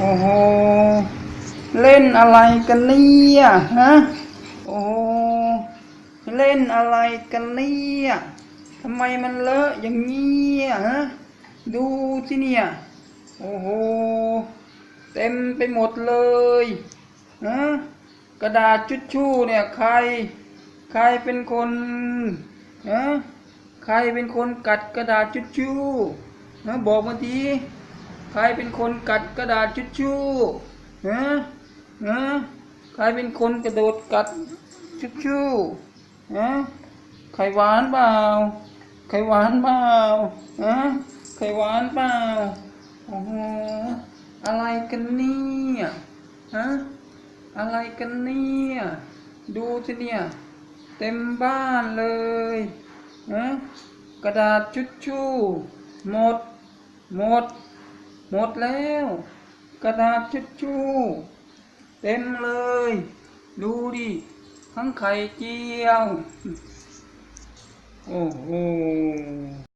โอ้โห เล่นอะไรกันเนี่ยฮะ โอ้โหเล่นอะไรกันเนี่ยทำไมมันเลอะอย่างนี้ฮะ ดูสิเนี่ย โอ้โห เต็มไปหมดเลยฮะกระดาษชุดชู่เนี่ยใคร ใครเป็นคนฮะใครเป็นคนกัดกระดาษชุดชู่ฮะบอกมาที ใครเป็นคนกัดกระดาษชุดชู่ฮะฮะใครเป็นคนกระโดดกัดชุดชู่ฮะไข่หวานเปล่าไข่หวานเปล่าฮะไข่หวานเปล่าโอ้โหอะไรกันเนี่ยฮะอะไรกันเนี่ยดูสิเนี่ยเต็มบ้านเลยนะกระดาษชุดชู่หมด หมด หมดแล้ว กระดาษชุดชูเต็มเลย ดูดิ ทั้งไข่เจียว โอ้โห